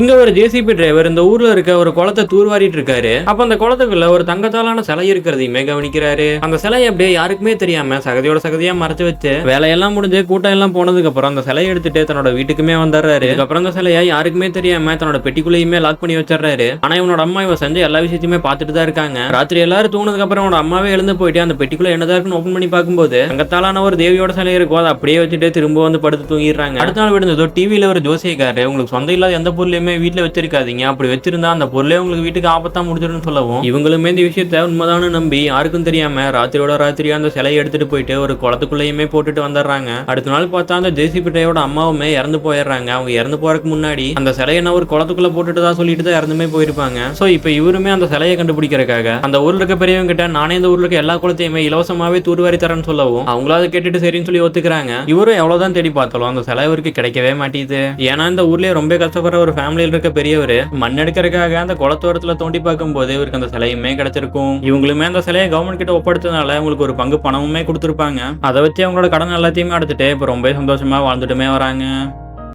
இங்க ஒரு JCB driver இந்த ஊர்ல இருக்க ஒரு குளத்தை தூர்வாரிட்டு இருக்காரு. அப்ப அந்த குளத்துக்குள்ள ஒரு தங்கத்தாலான சிலை இருக்கிறதையுமே கவனிக்கிறாரு. அந்த சிலையை அப்படியே யாருக்குமே தெரியாம சகதியோட சகதியா மறைச்சு வச்சு வேலையெல்லாம் முடிஞ்சு கூட்டம் எல்லாம் போனதுக்கு அப்புறம் அந்த சிலையை எடுத்துட்டு தன்னோட வீட்டுக்குமே வந்துடுறாரு. அதுக்கப்புறம் அந்த சிலையை யாருக்குமே தெரியாம தன்னோட பெட்டிக்குள்ளேயுமே லாக் பண்ணி வச்சிடுறாரு. ஆனா இவனோட அம்மா இவன் செஞ்ச எல்லா விஷயத்தையுமே பார்த்துட்டு தான் இருக்காங்க. ராத்திரி எல்லாரும் தூங்கினதுக்கு அப்புறம் அவனோட அம்மாவே எழுந்து போயிட்டு அந்த பெட்டிக்குள்ள என்னதான் இருக்குன்னு ஓப்பன் பண்ணி பார்க்கும்போது தங்கத்தாலான ஒரு தேவியோட சிலை இருக்கும். அதை அப்படியே வச்சுட்டு திரும்ப வந்து படுத்து தூங்கிடுறாங்க. அடுத்த நாள் விடுந்ததோ டிவியில ஒரு ஜோசியக்காரு உங்களுக்கு சொந்த இல்லாத எந்த பொருளையும் வீட்டுல வச்சிருக்காதீங்க. அப்படி வச்சிருந்தா அந்த பொருளே உங்களுக்கு வீட்டுக்கு ஆபத்தா முடிஞ்சிடும் சொல்லவும். இவங்களுமே இந்த விஷயத்த உண்மைதானு நம்பி யாருக்கும் தெரியாம ராத்திரியோட ராத்திரியா அந்த சிலையை எடுத்துட்டு போயிட்டு ஒரு குளத்துக்குள்ளேயுமே போட்டுட்டு வந்துடுறாங்க. அடுத்த நாள் பார்த்தா அந்த ஜேசிபி டிரைவோட அம்மாவுமே இறந்து போயிடுறாங்க. அவங்க இறந்து போறதுக்கு முன்னாடி அந்த சிலையை நான் ஒரு குளத்துக்குள்ள போட்டுட்டு தான் சொல்லிட்டு தான் இறந்துமே போயிருப்பாங்க. சோ இப்போ இவருமே அந்த சிலையை கண்டுபிடிக்கிறதுக்காக அந்த ஊர்ல இருக்க பெரியவங்க கிட்ட நானே இந்த ஊர்ல இருக்க எல்லா குளத்தையுமே இலவசமாவே தூர்வாரி தரேன்னு சொல்லவும் அவங்களும் அதை கேட்டுட்டு சரின்னு சொல்லி ஒத்துக்கிறாங்க. இவரும் எவ்வளவுதான் தேடி பார்த்தாலும் அந்த சிலை இவருக்கு கிடைக்கவே மாட்டேங்குது. ஏன்னா இந்த ஊர்லயே ரொம்ப கஷ்டப்படுற ஒரு ஃபேமிலி ஃபேமிலியில் இருக்க பெரியவர் மண் எடுக்கிறதுக்காக அந்த குளத்தோரத்துல தோண்டி பார்க்கும்போது இவருக்கு அந்த சிலையுமே கிடைச்சிருக்கும். இவங்களுமே அந்த சிலையை கவர்மெண்ட் கிட்ட ஒப்படைச்சதுனால உங்களுக்கு ஒரு பங்கு பணமுமே கொடுத்துருப்பாங்க. அதை வச்சு அவங்களோட கடன் எல்லாத்தையுமே அடைச்சிட்டு இப்போ ரொம்ப சந்தோஷமா வாழ்ந்துட்டுமே வராங்க.